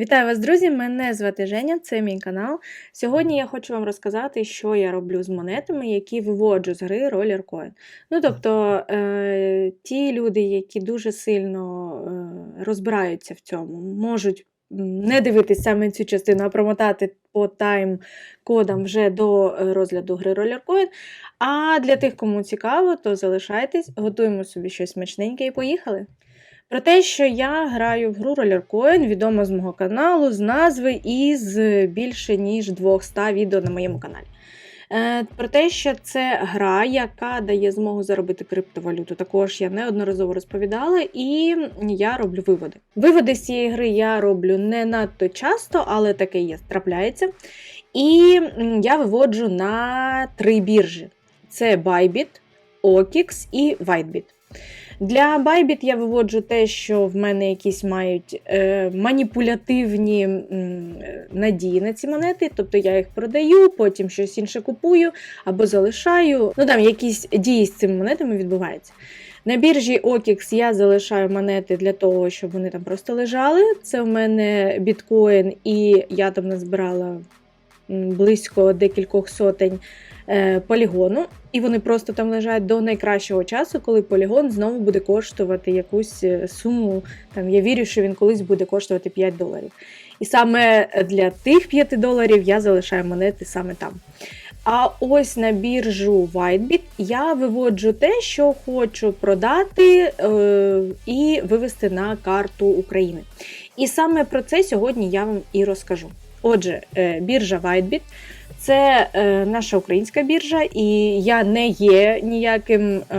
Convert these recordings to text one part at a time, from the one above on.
Вітаю вас, друзі! Мене звати Женя, це мій канал. Сьогодні я хочу вам розказати, що я роблю з монетами, які виводжу з гри Roller Coin. Ну, тобто, е, ті люди, які дуже сильно е, розбираються в цьому, можуть не дивитись саме цю частину, а промотати по тайм-кодам вже до е, розгляду гри Roller Coin. А для тих, кому цікаво, то залишайтесь, готуємо собі щось смачненьке і поїхали. Про те, що я граю в гру Roller Coin, відомо з мого каналу, з назви і з більше ніж 200 відео на моєму каналі. Е, Про те, що це гра, яка дає змогу заробити криптовалюту, також я неодноразово розповідала, і я роблю виводи. Виводи з цієї гри я роблю не надто часто, але таке є, трапляється. І я виводжу на три біржі: це Bybit, OKX і Whitebit. Для Bybit я виводжу те, що в мене якісь мають е, маніпулятивні м, надії на ці монети, тобто я їх продаю, потім щось інше купую або залишаю. Ну там якісь дії з цими монетами відбуваються. На біржі OKX я залишаю монети для того, щоб вони там просто лежали. Це в мене біткоін, і я там назбирала близько декількох сотень полігону, і вони просто там лежать до найкращого часу, коли полігон знову буде коштувати якусь е, суму. Там я вірю, що він колись буде коштувати 5 доларів. І саме для тих 5 доларів я залишаю монети саме там. А ось на біржу Whitebit я виводжу те, що хочу продати е, і вивести на карту України. І саме про це сьогодні я вам і розкажу. Отже, е, біржа Whitebit це е, наша українська біржа, і я не є ніяким е,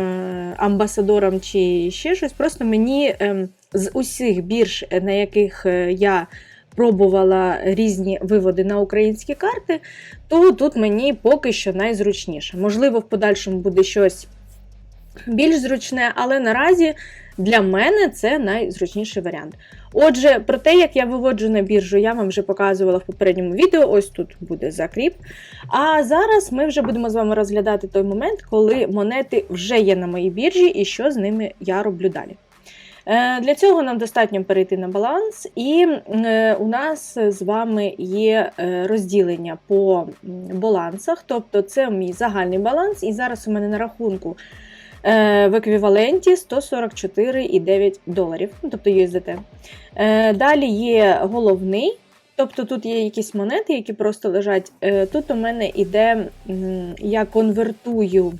амбасадором чи ще щось. Просто мені е, з усіх бірж, е, на яких е, я пробувала різні виводи на українські карти, то тут мені поки що найзручніше. Можливо, в подальшому буде щось більш зручне, але наразі для мене це найзручніший варіант. Отже, про те, як я виводжу на біржу, я вам вже показувала в попередньому відео. Ось тут буде закріп. А зараз ми вже будемо з вами розглядати той момент, коли монети вже є на моїй біржі і що з ними я роблю далі. Е, Для цього нам достатньо перейти на баланс, і е, у нас з вами є е, розділення по балансах, тобто це мій загальний баланс, і зараз у мене на рахунку в еквіваленті 144,9 доларів, ну, тобто USDT. Е, Далі є головний. Тобто тут є якісь монети, які просто лежать. Е, Тут у мене іде, я конвертую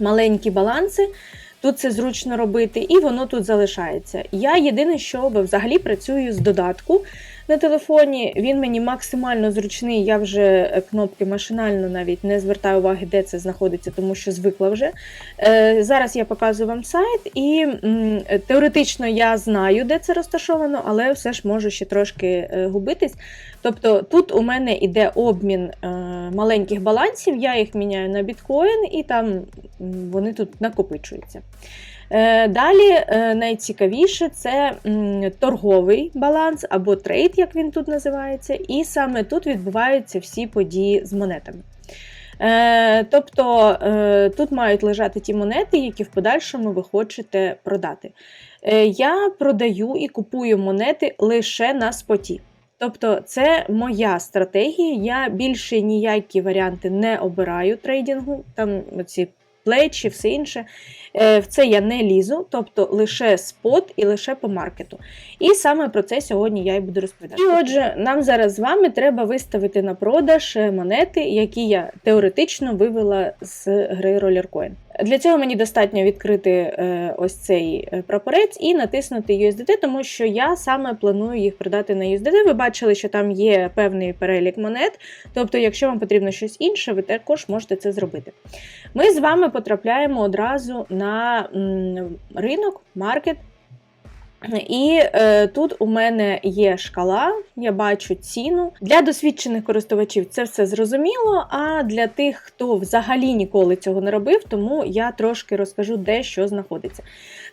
маленькі баланси. Тут це зручно робити, і воно тут залишається. Я єдине, що взагалі працюю з додатку на телефоні. Він мені максимально зручний. Я вже е, кнопки машинально навіть не звертаю уваги, де це знаходиться, тому що звикла вже. Е, Зараз я показую вам сайт, і теоретично я знаю, де це розташовано, але все ж можу ще трошки е, губитись. Тобто тут у мене йде обмін маленьких балансів, я їх міняю на біткоін, і там вони тут накопичуються. Е, Далі е, найцікавіше це торговий баланс або трейд, як він тут називається, і саме тут відбуваються всі події з монетами. Е, Тобто тут мають лежати ті монети, які в подальшому ви хочете продати. Я продаю і купую монети лише на споті. Тобто, це моя стратегія. Я більше ніякі варіанти не обираю трейдингу, там ці плечі, все інше. Е, В це я не лізу, тобто лише спот і лише по маркету. І саме про це сьогодні я і буду розповідати. І отже, нам зараз з вами треба виставити на продаж е, монети, які я теоретично вивела з гри Roller Coin. Для цього мені достатньо відкрити е, ось цей прапорець і натиснути USDT, тому що я саме планую їх продати на USDT. Ви бачили, що там є певний перелік монет. Тобто, якщо вам потрібно щось інше, ви також можете це зробити. Ми з вами потрапляємо одразу на м, ринок, маркет. І е, тут у мене є шкала, я бачу ціну. Для досвідчених користувачів це все зрозуміло. А для тих, хто взагалі ніколи цього не робив, тому я трошки розкажу, де що знаходиться.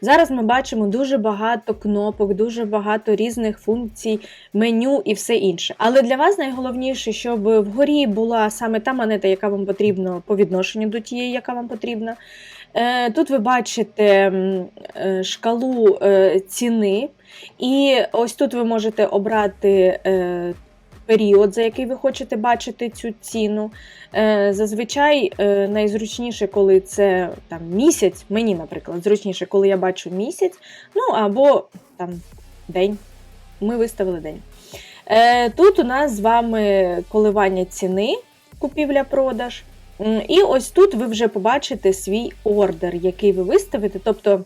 Зараз ми бачимо дуже багато кнопок, дуже багато різних функцій, меню і все інше. Але для вас найголовніше, щоб вгорі була саме та монета, яка вам потрібна по відношенню до тієї, яка вам потрібна. Е, Тут ви бачите е, шкалу е, ціни, і ось тут ви можете обрати період, за який ви хочете бачити цю ціну. Зазвичай найзручніше, коли це там, місяць, мені, наприклад, зручніше, коли я бачу місяць, ну або там день. Ми виставили день. Тут у нас з вами коливання ціни, купівля-продаж. І ось тут ви вже побачите свій ордер, який ви виставите. Тобто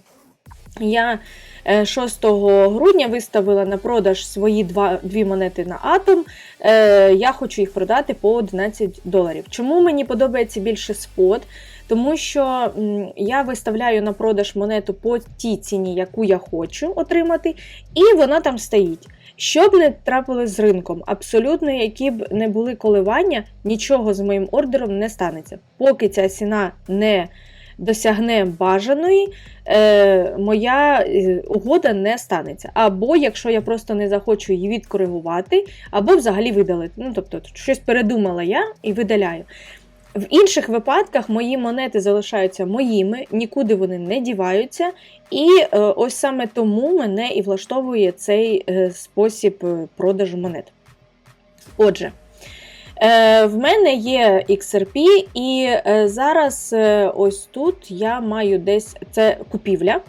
я е, 6 грудня виставила на продаж свої два, дві монети на атом. Е, Я хочу їх продати по 11 доларів. Чому мені подобається більше спот? Тому що я виставляю на продаж монету по тій ціні, яку я хочу отримати, і вона там стоїть. Що б не трапилось з ринком, абсолютно які б не були коливання, нічого з моїм ордером не станеться. Поки ця ціна не досягне бажаної, е, моя е, угода не станеться. Або якщо я просто не захочу її відкоригувати, або взагалі видалити. Ну, тобто, щось передумала я і видаляю. В інших випадках мої монети залишаються моїми, нікуди вони не діваються. І е, ось саме тому мене і влаштовує цей е, спосіб е, продажу монет. Отже, в мене є XRP, і зараз ось тут я маю десь це купівля.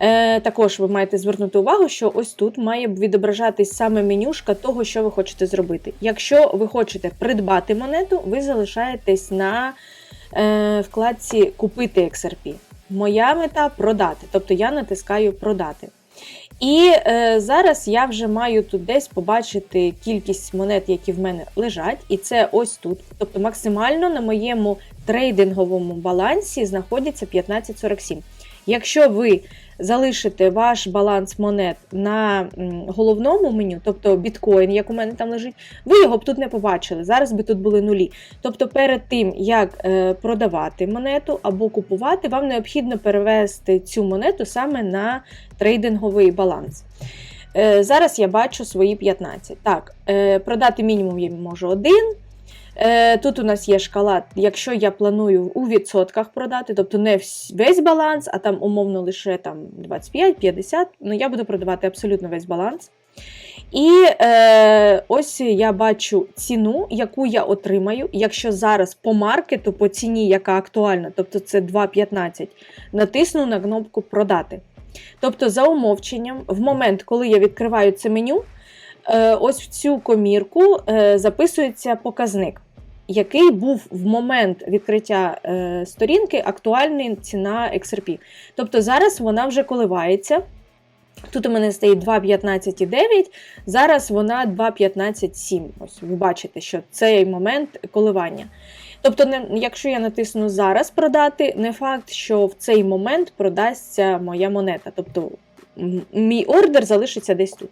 Е, також ви маєте звернути увагу, що ось тут має відображатись саме менюшка того, що ви хочете зробити. Якщо ви хочете придбати монету, ви залишаєтесь на е, вкладці Купити XRP. Моя мета продати, тобто я натискаю продати. І е, зараз я вже маю тут десь побачити кількість монет, які в мене лежать, і це ось тут. Тобто максимально на моєму трейдинговому балансі знаходиться 1547. Якщо ви залишите ваш баланс монет на головному меню, тобто біткоін, як у мене там лежить, ви його б тут не побачили. Зараз би тут були нулі. Тобто, перед тим, як е, продавати монету або купувати, вам необхідно перевести цю монету саме на трейдинговий баланс. Е, зараз я бачу свої 15. Так, е, продати мінімум я можу один. Е, Тут у нас є шкала, якщо я планую у відсотках продати, тобто не весь баланс, а там умовно лише там 25-50, ну я буду продавати абсолютно весь баланс. І е, ось я бачу ціну, яку я отримаю, якщо зараз по маркету, по ціні, яка актуальна, тобто це 2,15, натисну на кнопку продати. Тобто, за умовченням, в момент, коли я відкриваю це меню, е, ось в цю комірку е, записується показник, який був в момент відкриття е, сторінки актуальний ціна XRP. Тобто зараз вона вже коливається. Тут у мене стоїть 2,15,9, зараз вона 2,15,7. Ось ви бачите, що цей момент коливання. Тобто, не, якщо я натисну зараз продати, не факт, що в цей момент продасться моя монета. Тобто мій ордер залишиться десь тут.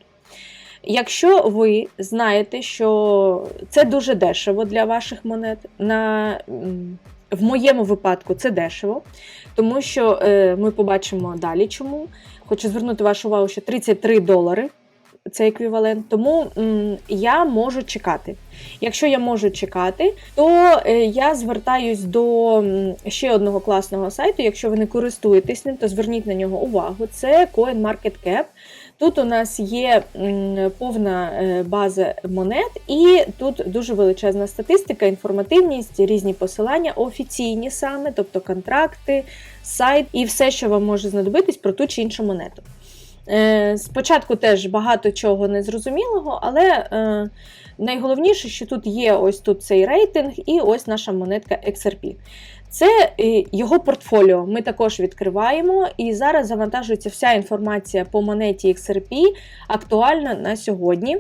Якщо ви знаєте, що це дуже дешево для ваших монет, на, в моєму випадку це дешево, тому що е, ми побачимо далі чому. Хочу звернути вашу увагу, що 33 долари це еквівалент, тому м, я можу чекати. Якщо я можу чекати, то е, я звертаюсь до ще одного класного сайту. Якщо ви не користуєтесь ним, то зверніть на нього увагу. Це CoinMarketCap. Тут у нас є повна е, база монет, і тут дуже величезна статистика, інформативність, різні посилання, офіційні саме, тобто контракти, сайт і все, що вам може знадобитись про ту чи іншу монету. Е, Спочатку теж багато чого незрозумілого, але е, найголовніше, що тут є ось тут цей рейтинг і ось наша монетка XRP. Це е, його портфоліо. Ми також відкриваємо, і зараз завантажується вся інформація по монеті XRP актуальна на сьогодні.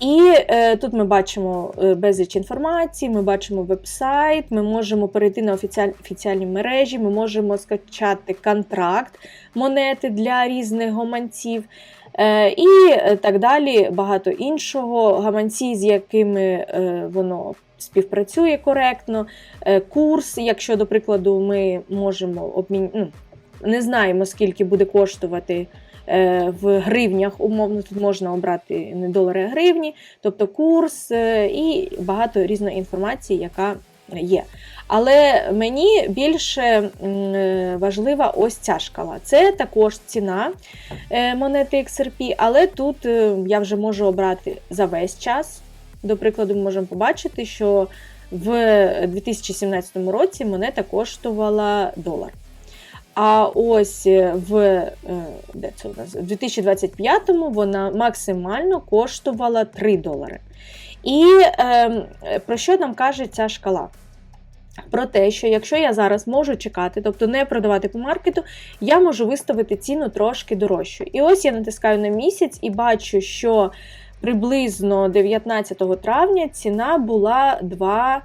І е, тут ми бачимо е, безліч інформації, ми бачимо веб-сайт, ми можемо перейти на офіціаль, офіціальні мережі, ми можемо скачати контракт монети для різних гаманців. Е, і е, так далі, багато іншого. Гаманці, з якими е, воно співпрацює коректно, е, курс, якщо, до прикладу, ми можемо обмін... ну, не знаємо, скільки буде коштувати е, в гривнях, умовно, тут можна обрати не долари, а гривні, тобто курс е, і багато різної інформації, яка є. Але мені більше важлива ось ця шкала. Це також ціна монети XRP, але тут я вже можу обрати за весь час. До прикладу, ми можемо побачити, що в 2017 році монета коштувала долар. А ось в, е, де це у нас? в 2025-му вона максимально коштувала 3 долари. І е, про що нам каже ця шкала? Про те, що якщо я зараз можу чекати, тобто не продавати по маркету, я можу виставити ціну трошки дорожчу. І ось я натискаю на місяць і бачу, що приблизно 19 травня ціна була 2,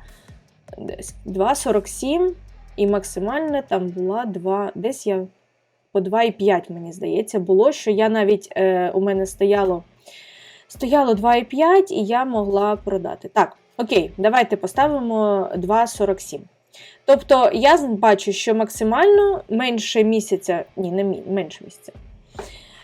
десь 2,47, і максимальна там була 2, десь я по 2,5, мені здається, було, що я навіть е, у мене стояло, стояло 2,5 і я могла продати. Так, окей, давайте поставимо 2,47. Тобто я бачу, що максимально менше місяця, ні, не менше місяця.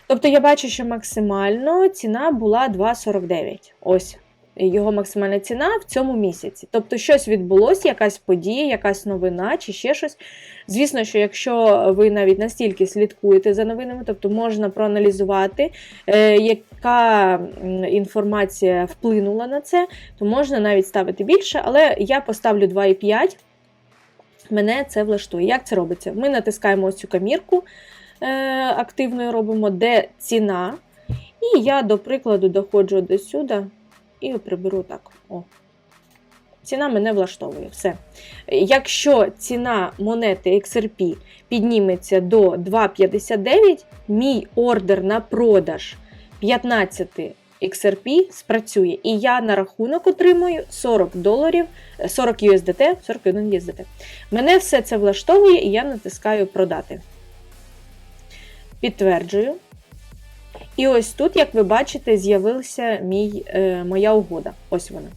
Тобто я бачу, що максимально ціна була 2,49. Ось його максимальна ціна в цьому місяці. Тобто щось відбулося, якась подія, якась новина чи ще щось. Звісно, що якщо ви навіть настільки слідкуєте за новинами, тобто можна проаналізувати, е, яка інформація вплинула на це, то можна навіть ставити більше, але я поставлю 2,5. Мене це влаштує. Як це робиться? Ми натискаємо ось цю камірку активною робимо, де ціна. І я, до прикладу, доходжу до сюди і приберу так. О. Ціна мене влаштовує. Все. Якщо ціна монети XRP підніметься до 2,59, мій ордер на продаж 15 XRP спрацює. І я на рахунок отримую 40 доларів, е, 40 USDT, 41 USDT. Мене все це влаштовує, і я натискаю продати. Підтверджую. І ось тут, як ви бачите, з'явилася е, моя угода. Ось вона.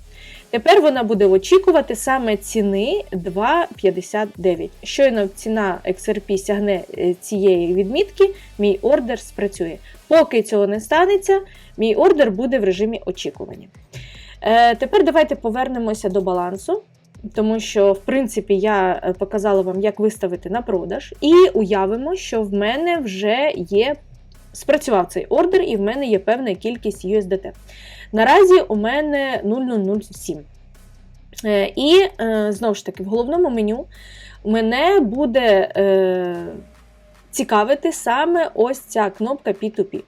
Тепер вона буде очікувати саме ціни 2,59. Щойно ціна XRP сягне е, цієї відмітки, мій ордер спрацює. Поки цього не станеться, мій ордер буде в режимі очікування. Е, тепер давайте повернемося до балансу. Тому що, в принципі, я е, показала вам, як виставити на продаж, і уявимо, що в мене вже є спрацював цей ордер, і в мене є певна кількість USDT. Наразі у мене 0007. Е, І е, знову ж таки, в головному меню мене буде цікавити саме ось ця кнопка P2P.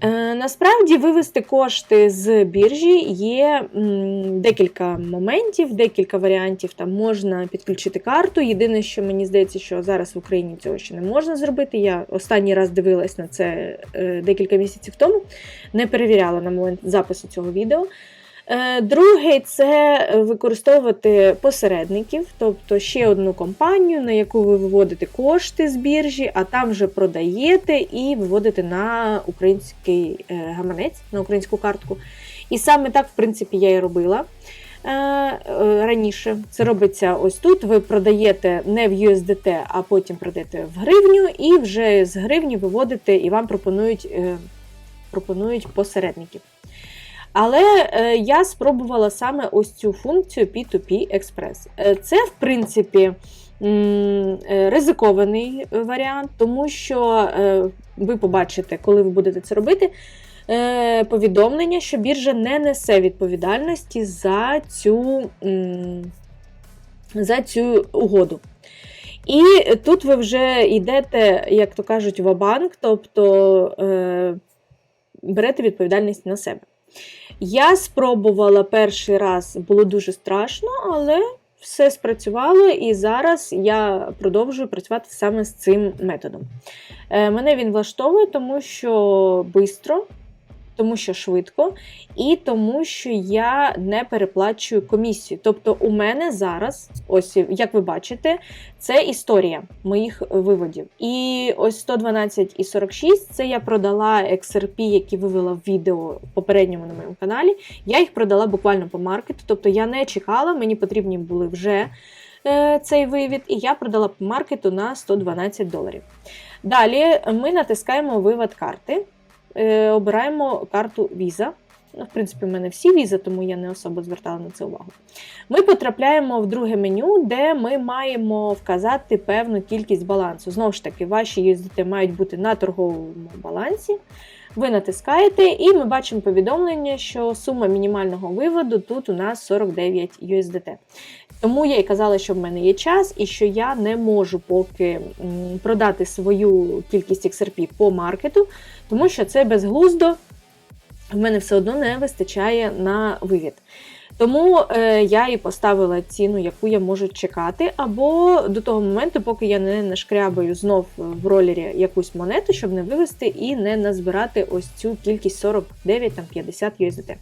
Е, Насправді вивести кошти з біржі є декілька моментів, декілька варіантів. Там можна підключити карту. Єдине, що мені здається, що зараз в Україні цього ще не можна зробити. Я останній раз дивилась на це е, декілька місяців тому, не перевіряла на момент запису цього відео. Е, Другий це використовувати посередників, тобто ще одну компанію, на яку ви виводите кошти з біржі, а там вже продаєте і виводите на український е, гаманець, на українську картку. І саме так, в принципі, я і робила. е, Раніше це робиться ось тут. Ви продаєте не в USDT, а потім продаєте в гривню, і вже з гривні виводите, і вам пропонують, пропонують посередників. Але е, я спробувала саме ось цю функцію P2P Express. Е, Це, в принципі, е, ризикований варіант, тому що ви побачите, коли ви будете це робити, повідомлення, що біржа не несе відповідальності за цю, за цю угоду. І тут ви вже йдете, як то кажуть, в банк тобто берете відповідальність на себе. Я спробувала перший раз, було дуже страшно, але все спрацювало, і зараз я продовжую працювати саме з цим методом. Е, Мене він влаштовує, тому що швидко, тому що швидко, і тому, що я не переплачую комісію. Тобто, у мене зараз, ось як ви бачите, це історія моїх виводів. І ось 112 і 46 це я продала XRP, які вивела в відео попередньому на моєму каналі. Я їх продала буквально по маркету, тобто я не чекала, мені потрібні були вже е, цей вивід, і я продала по маркету на 112 доларів. Далі ми натискаємо вивод карти, обираємо карту Visa. Ну, в принципі, в мене всі візи, тому я не особо звертала на це увагу. Ми потрапляємо в друге меню, де ми маємо вказати певну кількість балансу. Знову ж таки, ваші USDT мають бути на торговому балансі. Ви натискаєте, і ми бачимо повідомлення, що сума мінімального виводу тут у нас 49 USDT. Тому я і казала, що в мене є час, і що я не можу поки продати свою кількість XRP по маркету, тому що це безглуздо, в мене все одно не вистачає на вивід. Тому е, я і поставила ціну, яку я можу чекати, або до того моменту, поки я не нашкрябаю знов в ролері якусь монету, щоб не вивести і не назбирати ось цю кількість 49 там 50 USDT.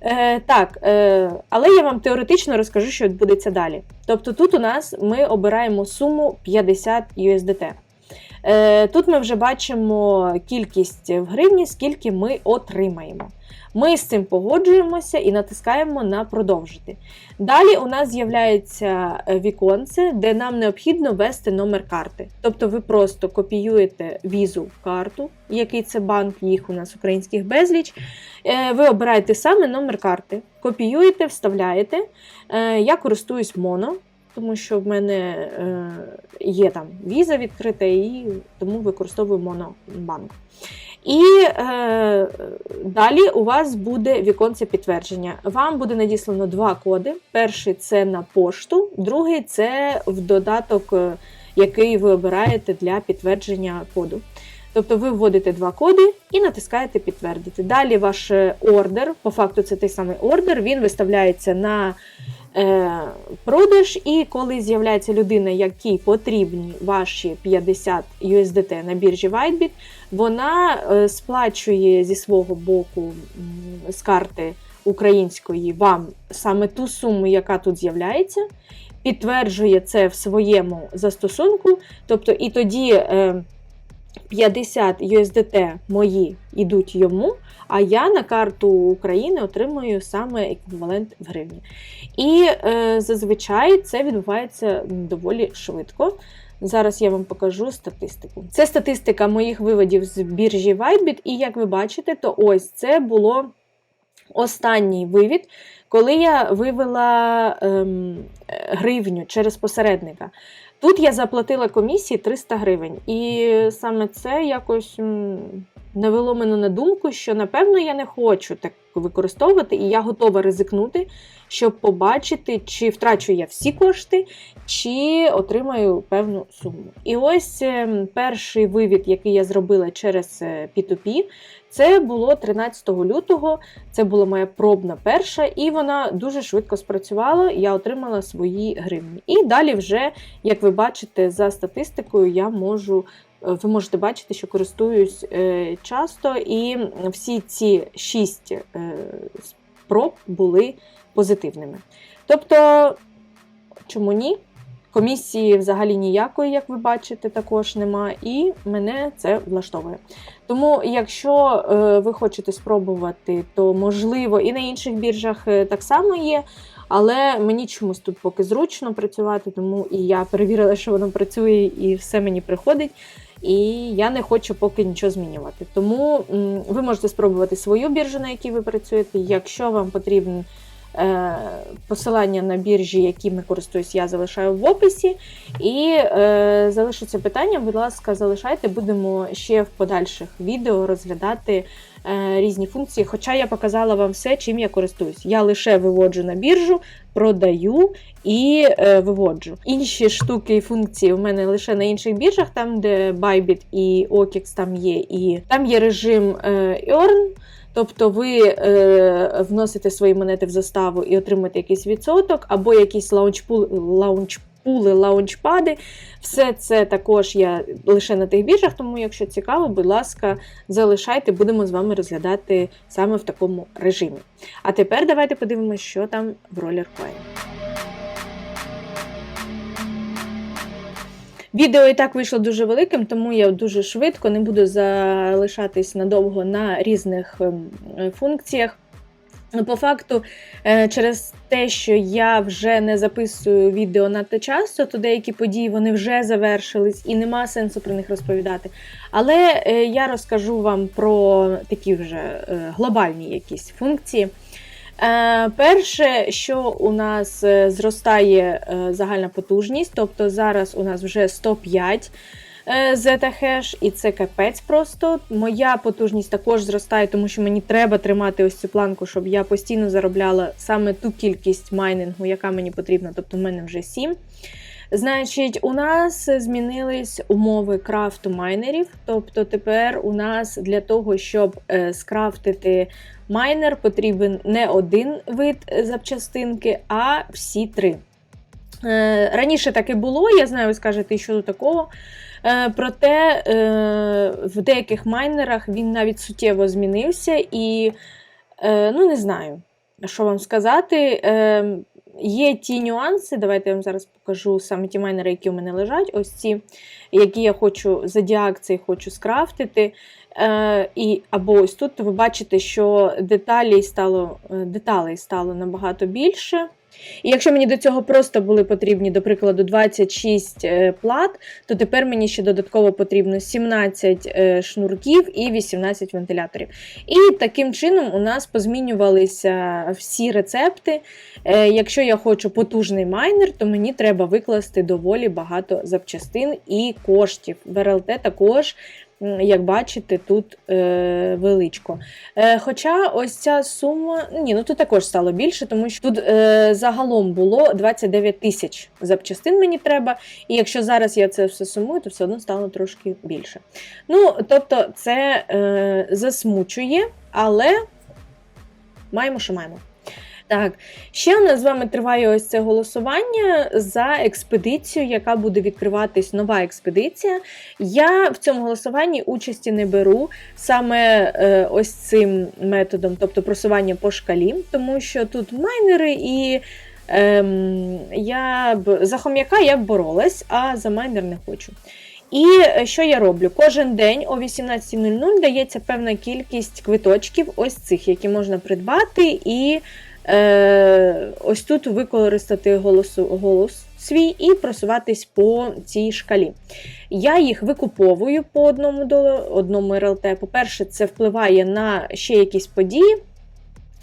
Е, Так, е, але я вам теоретично розкажу, що відбудеться далі. Тобто тут у нас ми обираємо суму 50 USDT. Е, Тут ми вже бачимо кількість в гривні, скільки ми отримаємо. Ми з цим погоджуємося і натискаємо на продовжити. Далі у нас з'являється віконце, де нам необхідно ввести номер карти. Тобто ви просто копіюєте візу в карту, який це банк, їх у нас українських безліч. Е, ви обираєте саме номер карти, копіюєте, вставляєте. Е, я користуюсь моно. Тому що в мене е, є там віза відкрита, і тому використовую монобанк. І е, далі у вас буде віконце підтвердження. Вам буде надіслано два коди. Перший це на пошту, другий це в додаток, е, який ви обираєте для підтвердження коду. Тобто ви вводите два коди і натискаєте підтвердити. Далі ваш е, ордер, по факту, це той самий ордер, він виставляється на е, продаж, і коли з'являється людина, якій потрібні ваші 50 USDT на біржі Whitebit, вона е, сплачує зі свого боку з карти української вам саме ту суму, яка тут з'являється. Підтверджує це в своєму застосунку, тобто і тоді е, 50 USDT мої йдуть йому, а я на карту України отримую саме еквівалент в гривні. І е, зазвичай це відбувається доволі швидко. Зараз я вам покажу статистику. Це статистика моїх виводів з біржі Whitebit, і як ви бачите, то ось це було останній вивід, коли я вивела ем, гривню через посередника. Тут я заплатила комісії 300 гривень, і саме це якось навело мене на думку, що напевно я не хочу так використовувати, і я готова ризикнути, щоб побачити, чи втрачу я всі кошти, чи отримаю певну суму. І ось ем, перший вивід, який я зробила через P2P, е, це було 13 лютого, це була моя пробна перша, і вона дуже швидко спрацювала. Я отримала свої гривні. І далі, вже, як ви бачите, за статистикою, я можу. Е, ви можете бачити, що користуюсь е, часто, і всі ці шість спроб були позитивними. Тобто, чому ні? Комісії взагалі ніякої, як ви бачите, також нема, і мене це влаштовує. Тому, якщо е, ви хочете спробувати, то можливо і на інших біржах е, так само є. Але мені чомусь тут поки зручно працювати, тому і я перевірила, що воно працює, і все мені приходить. І я не хочу поки нічого змінювати. Тому ви можете спробувати свою біржу, на якій ви працюєте. Якщо вам потрібен Е, посилання на біржі, якими користуюсь, я залишаю в описі. І е, залишиться питання, будь ласка, залишайте, будемо ще в подальших відео розглядати різні функції. Хоча я показала вам все, чим я користуюсь. Я лише виводжу на біржу, продаю і е, виводжу. Інші штуки і функції у мене лише на інших біржах, там, де Bybit і OKX там є, і там є режим е, Earn. Тобто ви е, вносите свої монети в заставу і отримуєте якийсь відсоток, або якісь лаунчпули, лаунчпули, лаунчпади. Все це також я лише на тих біржах, тому, якщо цікаво, будь ласка, залишайте, будемо з вами розглядати саме в такому режимі. А тепер давайте подивимося, що там в Roller Coin. Відео і так вийшло дуже великим, тому я дуже швидко не буду залишатись надовго на різних ем, функціях. Ну, По факту, е, через те, що я вже не записую відео надто часто, то деякі події вони вже завершились і нема сенсу про них розповідати. Але е, я розкажу вам про такі вже е, глобальні якісь функції. Перше, що у нас зростає загальна потужність, тобто зараз у нас вже 105. Zeta-хеш, і це капець просто. Моя потужність також зростає, тому що мені треба тримати ось цю планку, щоб я постійно заробляла саме ту кількість майнингу, яка мені потрібна, тобто в мене вже 7. Значить, у нас змінились умови крафту майнерів. Тобто тепер у нас для того, щоб е, скрафтити майнер, потрібен не один вид запчастинки, а всі три. Е, раніше так і було, я знаю, ви скажете, що до такого. Е, проте е, в деяких майнерах він навіть суттєво змінився, і е, ну не знаю, що вам сказати. Є ті нюанси, давайте я вам зараз покажу саме ті майнери, які у мене лежать, ось ці, які я хочу за діакції хочу скрафтити. Е, і, Або ось тут ви бачите, що деталей стало деталей стало набагато більше. І якщо мені до цього просто були потрібні, до прикладу, 26 е, плат, то тепер мені ще додатково потрібно 17 е, шнурків і 18 вентиляторів. І таким чином у нас позмінювалися всі рецепти. Е, якщо я хочу потужний майнер, то мені треба викласти доволі багато запчастин і коштів. В РЛТ також як бачите, тут е, величко. Е, Хоча ось ця сума, ні, ну тут також стало більше, тому що тут е, загалом було 29 тисяч запчастин мені треба. І якщо зараз я це все сумую, то все одно стало трошки більше. Ну, тобто, це е, засмучує, але маємо, що маємо. Так, ще у нас з вами триває ось це голосування за експедицію, яка буде відкриватись нова експедиція. Я в цьому голосуванні участі не беру саме е, ось цим методом, тобто просування по шкалі, тому що тут майнери і. Ем, я б за хом'яка я б боролась, а за майнер не хочу. І е, що я роблю? Кожен день о 18.00 дається певна кількість квиточків, ось цих, які можна придбати, і Е, ось тут використати голос, голос свій і просуватись по цій шкалі. Я їх викуповую по одному долару, одному РЛТ. По-перше, це впливає на ще якісь події.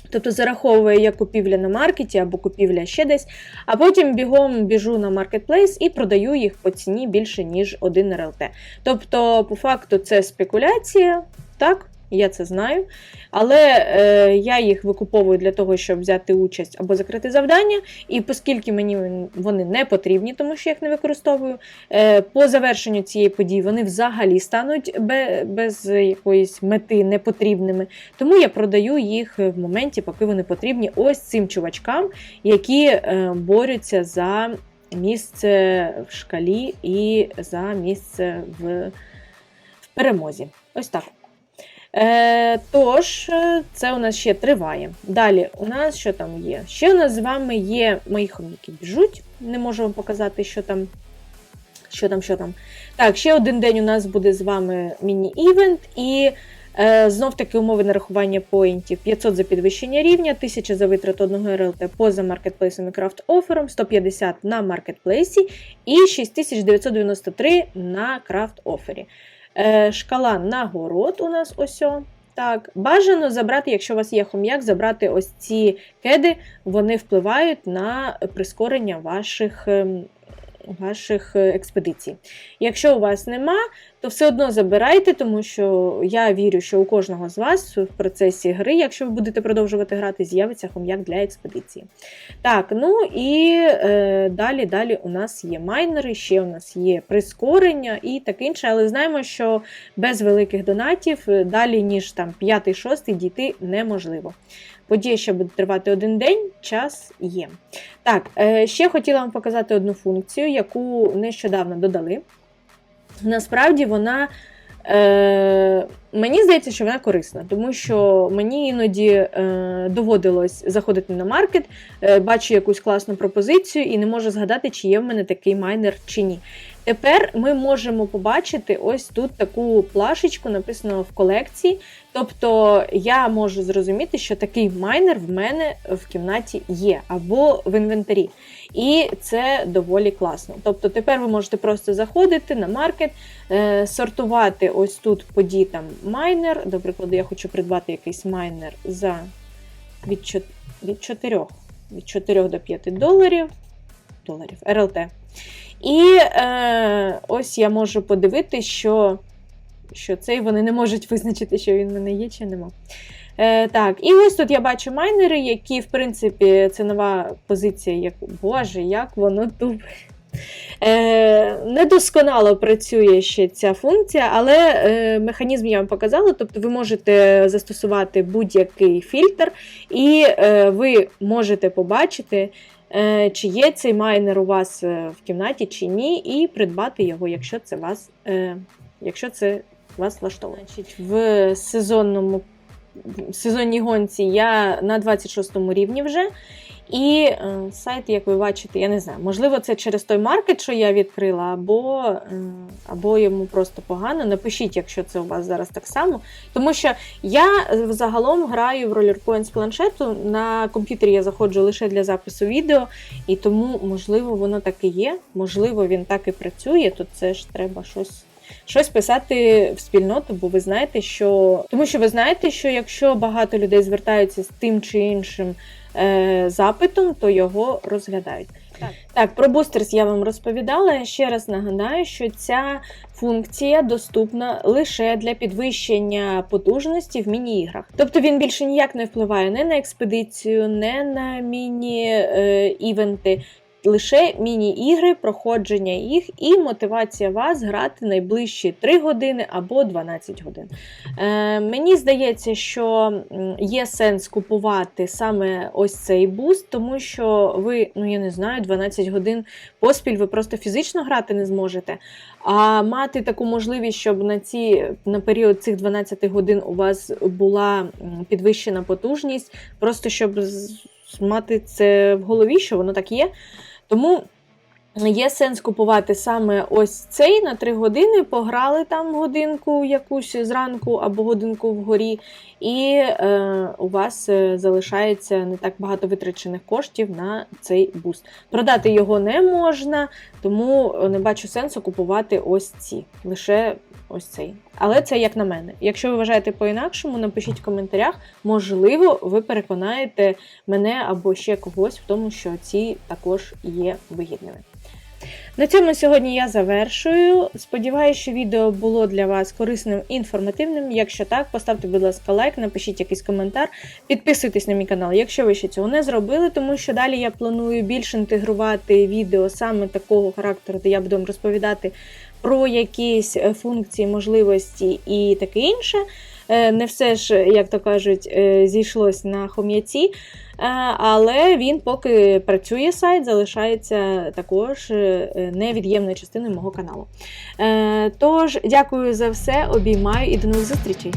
Тобто зараховує як купівля на маркеті або купівля ще десь, а потім бігом біжу на маркетплейс і продаю їх по ціні більше, ніж один РЛТ. Тобто, по факту, це спекуляція, так? Я це знаю. Але е, я їх викуповую для того, щоб взяти участь або закрити завдання. І оскільки мені вони не потрібні, тому що я їх не використовую, е, по завершенню цієї події вони взагалі стануть без якоїсь мети непотрібними. Тому я продаю їх в моменті, поки вони потрібні ось цим чувачкам, які е, борються за місце в шкалі і за місце в, в перемозі. Ось так. Е, Тож, е, це у нас ще триває. Далі, у нас що там є? Ще у нас з вами є мої хоміки біжуть. Не можу вам показати, що там. Що там, що там. Так, ще один день у нас буде з вами міні-івент. І е, знов таки умови нарахування поінтів: 500 за підвищення рівня, 1000 за витрату одного РЛТ поза маркетплейсом і крафт офером, 150 на маркетплейсі і 6993 на крафт офері. Е, шкала нагород у нас ось. Так, Бажано забрати, якщо у вас є хом'як, забрати ось ці кеди, вони впливають на прискорення ваших ем, ваших е, експедицій. Якщо у вас нема, то все одно забирайте, тому що я вірю, що у кожного з вас в процесі гри, якщо ви будете продовжувати грати, з'явиться хом'як для експедиції. Так, ну і е, далі далі у нас є майнери, ще у нас є прискорення і таке інше, але знаємо, що без великих донатів е, далі, ніж там 5-6 дійти неможливо. Подія ще буде тривати один день, час є. Так, е, ще хотіла вам показати одну функцію, яку нещодавно додали. Насправді вона. Е, Мені здається, що вона корисна, тому що мені іноді е, доводилось заходити на маркет, е, бачу якусь класну пропозицію і не можу згадати, чи є в мене такий майнер чи ні. Тепер ми можемо побачити ось тут таку плашечку, написано в колекції. Тобто я можу зрозуміти, що такий майнер в мене в кімнаті є або в інвентарі. І це доволі класно. Тобто тепер ви можете просто заходити на маркет, е, сортувати ось тут по дітам майнер. До прикладу, я хочу придбати якийсь майнер за від 4, від 4 до 5 доларів. доларів РЛТ. І е, ось я можу подивитися, що, що цей вони не можуть визначити, що він в мене є чи нема. Е, так, і ось тут я бачу майнери, які, в принципі, це нова позиція, як Боже, як воно тупе. Е, недосконало працює ще ця функція, але е, механізм я вам показала. Тобто ви можете застосувати будь-який фільтр, і е, ви можете побачити, чи є цей майнер у вас е, в кімнаті чи ні, і придбати його, якщо це вас, е, якщо це вас влаштовує. Значить, в сезонному в сезонній гонці я на 26 рівні вже. І е, сайт, як ви бачите, я не знаю, можливо, це через той маркет, що я відкрила, або, е, або йому просто погано. Напишіть, якщо це у вас зараз так само. Тому що я е, загалом граю в Roller Coin з планшету. На комп'ютері я заходжу лише для запису відео, і тому, можливо, воно так і є. Можливо, він так і працює, то це ж треба щось. Щось писати в спільноту, бо ви знаєте, що тому що ви знаєте, що якщо багато людей звертаються з тим чи іншим е, запитом, то його розглядають. Так. так, про бустерс я вам розповідала. Я ще раз нагадаю, що ця функція доступна лише для підвищення потужності в міні-іграх. Тобто він більше ніяк не впливає не на експедицію, не на міні-івенти. Лише міні-ігри, проходження їх і мотивація вас грати найближчі 3 години або 12 годин. Е, Мені здається, що є сенс купувати саме ось цей буст, тому що ви, ну я не знаю, 12 годин поспіль ви просто фізично грати не зможете. А мати таку можливість, щоб на ці на період цих 12 годин у вас була підвищена потужність, просто щоб мати це в голові, що воно так є. Тому є сенс купувати саме ось цей на 3 години, пограли там годинку якусь зранку або годинку вгорі, і е, у вас залишається не так багато витрачених коштів на цей буст. Продати його не можна, тому не бачу сенсу купувати ось ці. Лише ось цей. Але це як на мене. Якщо ви вважаєте по-інакшому, напишіть в коментарях. Можливо, ви переконаєте мене або ще когось в тому, що ці також є вигідними. На цьому сьогодні я завершую. Сподіваюся, що відео було для вас корисним і інформативним. Якщо так, поставте, будь ласка, лайк, напишіть якийсь коментар, підписуйтесь на мій канал, якщо ви ще цього не зробили, тому що далі я планую більше інтегрувати відео саме такого характеру, де я буду вам розповідати про якісь функції, можливості і таке інше. Не все ж, як то кажуть, зійшлось на хом'яці. Але він, поки працює сайт, залишається також невід'ємною частиною мого каналу. Тож, дякую за все, обіймаю і до нових зустрічей!